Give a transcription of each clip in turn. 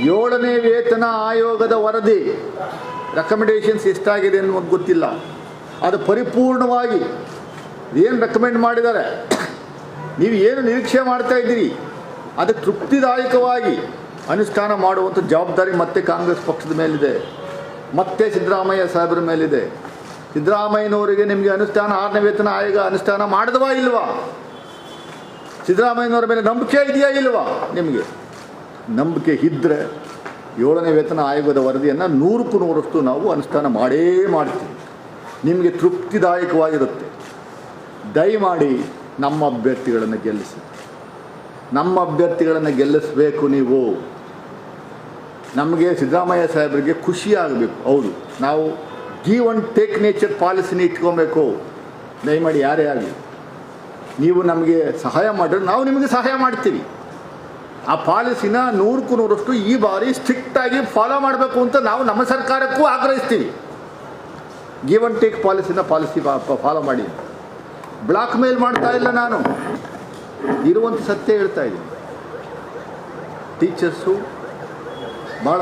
ಏಳನೇ ವೇತನ ಆಯೋಗದ ವರದಿ ರೆಕಮೆಂಡೇಷನ್ಸ್ ಎಷ್ಟಾಗಿದೆ ಅನ್ನೋದು ಗೊತ್ತಿಲ್ಲ. ಅದು ಪರಿಪೂರ್ಣವಾಗಿ ಏನು ರೆಕಮೆಂಡ್ ಮಾಡಿದ್ದಾರೆ? ನೀವು ಏನು ನಿರೀಕ್ಷೆ ಮಾಡ್ತಾ ಇದ್ದೀರಿ? ಅದಕ್ಕೆ ತೃಪ್ತಿದಾಯಕವಾಗಿ ಅನುಷ್ಠಾನ ಮಾಡುವಂಥ ಜವಾಬ್ದಾರಿ ಮತ್ತೆ ಕಾಂಗ್ರೆಸ್ ಪಕ್ಷದ ಮೇಲಿದೆ. ಮತ್ತೆ ಸಿದ್ದರಾಮಯ್ಯ ಸಾಹೇಬರ ಮೇಲಿದೆ. ಸಿದ್ದರಾಮಯ್ಯನವರಿಗೆ ನಿಮಗೆ ಅನುಷ್ಠಾನ, ಆರನೇ ವೇತನ ಆಯೋಗ ಅನುಷ್ಠಾನ ಮಾಡಿದವಾ ಇಲ್ವಾ? ಸಿದ್ದರಾಮಯ್ಯನವರ ಮೇಲೆ ನಂಬಿಕೆ ಇದೆಯಾ ಇಲ್ವಾ ನಿಮಗೆ? ನಂಬಿಕೆ ಇದ್ದರೆ ಏಳನೇ ವೇತನ ಆಯೋಗದ ವರದಿಯನ್ನು ನೂರಕ್ಕೂ ನೂರಷ್ಟು ನಾವು ಅನುಷ್ಠಾನ ಮಾಡೇ ಮಾಡ್ತೀವಿ. ನಿಮಗೆ ತೃಪ್ತಿದಾಯಕವಾಗಿರುತ್ತೆ. ದಯಮಾಡಿ ನಮ್ಮ ಅಭ್ಯರ್ಥಿಗಳನ್ನು ಗೆಲ್ಲಿಸಿ. ನಮ್ಮ ಅಭ್ಯರ್ಥಿಗಳನ್ನು ಗೆಲ್ಲಿಸಬೇಕು ನೀವು. ನಮಗೆ ಸಿದ್ದರಾಮಯ್ಯ ಸಾಹೇಬರಿಗೆ ಖುಷಿಯಾಗಬೇಕು ಹೌದು, ನಾವು ಗಿವ್ ಒನ್ ಟೇಕ್ ನೇಚರ್ ಪಾಲಿಸಿನ ಇಟ್ಕೊಬೇಕು. ದಯಮಾಡಿ ಯಾರೇ ಆಗಲಿ, ನೀವು ನಮಗೆ ಸಹಾಯ ಮಾಡಿದ್ರೆ ನಾವು ನಿಮಗೆ ಸಹಾಯ ಮಾಡ್ತೀವಿ. ಆ ಪಾಲಿಸಿನ ನೂರಕ್ಕೂ ನೂರಷ್ಟು ಈ ಬಾರಿ ಸ್ಟ್ರಿಕ್ಟಾಗಿ ಫಾಲೋ ಮಾಡಬೇಕು ಅಂತ ನಾವು ನಮ್ಮ ಸರ್ಕಾರಕ್ಕೂ ಆಗ್ರಹಿಸ್ತೀವಿ. ಗಿವ್ ಅಂಡ್ ಟೇಕ್ ಪಾಲಿಸಿನ ಪಾಲಿಸಿ ಫಾಲೋ ಮಾಡಿ. ಬ್ಲಾಕ್ ಮೇಲ್ ಮಾಡ್ತಾ ಇಲ್ಲ ನಾನು. ಇರುವಂಥ ಸತ್ಯ ಹೇಳ್ತಾ ಇದ್ದೀನಿ. ಟೀಚರ್ಸು ಭಾಳ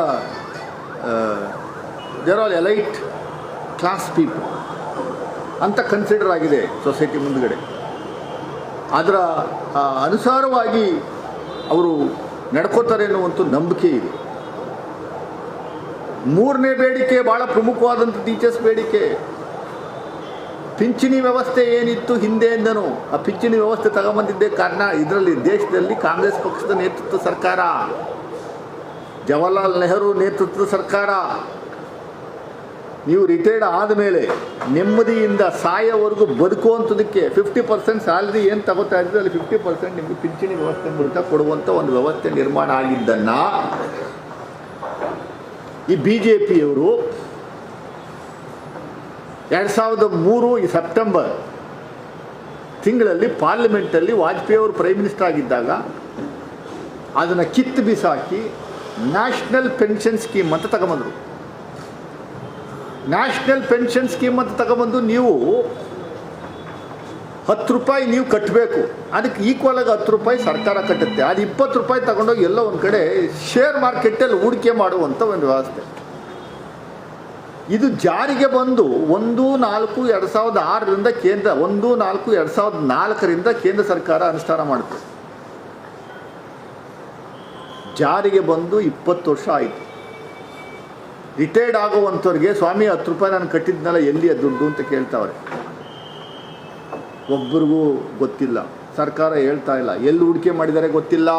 they're all elite class people ಅಂತ ಕನ್ಸಿಡರ್ ಆಗಿದೆ ಸೊಸೈಟಿ ಮುಂದುಗಡೆ. ಅದರ ಅನುಸಾರವಾಗಿ ಅವರು ನಡ್ಕೋತಾರೆ ಅನ್ನುವಂಥ ನಂಬಿಕೆ ಇದೆ. ಮೂರನೇ ಬೇಡಿಕೆ ಭಾಳ ಪ್ರಮುಖವಾದಂಥ ಟೀಚರ್ಸ್ ಬೇಡಿಕೆ. ಪಿಂಚಣಿ ವ್ಯವಸ್ಥೆ ಏನಿತ್ತು ಹಿಂದೆಯಿಂದನು, ಆ ಪಿಂಚಣಿ ವ್ಯವಸ್ಥೆ ತಗೊಂಬಂದಿದ್ದೆ ಕಾರಣ ಇದರಲ್ಲಿ, ದೇಶದಲ್ಲಿ ಕಾಂಗ್ರೆಸ್ ಪಕ್ಷದ ನೇತೃತ್ವ ಸರ್ಕಾರ. ಜವಾಹರ್ಲಾಲ್ ನೆಹರು ನೇತೃತ್ವದ ಸರ್ಕಾರ. ನೀವು ರಿಟೈರ್ಡ್ ಆದಮೇಲೆ ನೆಮ್ಮದಿಯಿಂದ ಸಾಯೋವರೆಗೂ ಬದುಕುವಂಥದಕ್ಕೆ ಫಿಫ್ಟಿ ಪರ್ಸೆಂಟ್ ಸ್ಯಾಲ್ರಿ ಏನು ತಗೋತಾ ಇದ್ರೆ ಅಲ್ಲಿ ಫಿಫ್ಟಿ ಪರ್ಸೆಂಟ್ ನಿಮಗೆ ಪಿಂಚಣಿ ವ್ಯವಸ್ಥೆ ಮೂಲಕ ಕೊಡುವಂಥ ಒಂದು ವ್ಯವಸ್ಥೆ ನಿರ್ಮಾಣ ಆಗಿದ್ದನ್ನು ಈ ಬಿ ಜೆ ಪಿಯವರು ಎರಡು ಸಾವಿರದ ಮೂರು ಈ ಸೆಪ್ಟೆಂಬರ್ ತಿಂಗಳಲ್ಲಿ ಪಾರ್ಲಿಮೆಂಟಲ್ಲಿ ವಾಜಪೇಯಿ ಅವರು ಪ್ರೈಮ್ ಮಿನಿಸ್ಟರ್ ಆಗಿದ್ದಾಗ ಅದನ್ನು ಕಿತ್ತು ಬಿಸಾಕಿ ನ್ಯಾಷನಲ್ ಪೆನ್ಷನ್ ಸ್ಕೀಮ್ ಅಂತ ತಗೊಂಬಂದರು. ನ್ಯಾಷನಲ್ ಪೆನ್ಷನ್ ಸ್ಕೀಮ್ ಅಂತ ತಗೊಬಂದು ನೀವು ಹತ್ತು ರೂಪಾಯಿ ನೀವು ಕಟ್ಟಬೇಕು ಅದಕ್ಕೆ ಈಕ್ವಲ್ ಆಗಿ ಹತ್ತು ರೂಪಾಯಿ ಸರ್ಕಾರ ಕಟ್ಟುತ್ತೆ. ಅದು ಇಪ್ಪತ್ತು ರೂಪಾಯಿ ತಗೊಂಡೋಗಿ ಎಲ್ಲೋ ಒಂದು ಕಡೆ ಶೇರ್ ಮಾರ್ಕೆಟಲ್ಲಿ ಹೂಡಿಕೆ ಮಾಡುವಂಥ ಒಂದು ವ್ಯವಸ್ಥೆ. ಇದು ಜಾರಿಗೆ ಬಂದು ಒಂದು ನಾಲ್ಕು ಎರಡು ಸಾವಿರದ ಆರರಿಂದ ಕೇಂದ್ರ ಒಂದು ನಾಲ್ಕು ಎರಡು ಸಾವಿರದ ನಾಲ್ಕರಿಂದ ಕೇಂದ್ರ ಸರ್ಕಾರ ಅನುಷ್ಠಾನ ಮಾಡುತ್ತೆ ಜಾರಿಗೆ ಬಂದು ಇಪ್ಪತ್ತು ವರ್ಷ ಆಯಿತು. ರಿಟೈರ್ಡ್ ಆಗುವಂಥವ್ರಿಗೆ ಸ್ವಾಮಿ ಹತ್ತು ರೂಪಾಯಿ ನಾನು ಕಟ್ಟಿದ್ನಲ್ಲ, ಎಲ್ಲಿ ದುಡ್ಡು ಅಂತ ಕೇಳ್ತಾವ್ರೆ. ಒಬ್ಬರಿಗೂ ಗೊತ್ತಿಲ್ಲ. ಸರ್ಕಾರ ಹೇಳ್ತಾ ಇಲ್ಲ. ಎಲ್ಲಿ ಹೂಡಿಕೆ ಮಾಡಿದ್ದಾರೆ ಗೊತ್ತಿಲ್ಲ.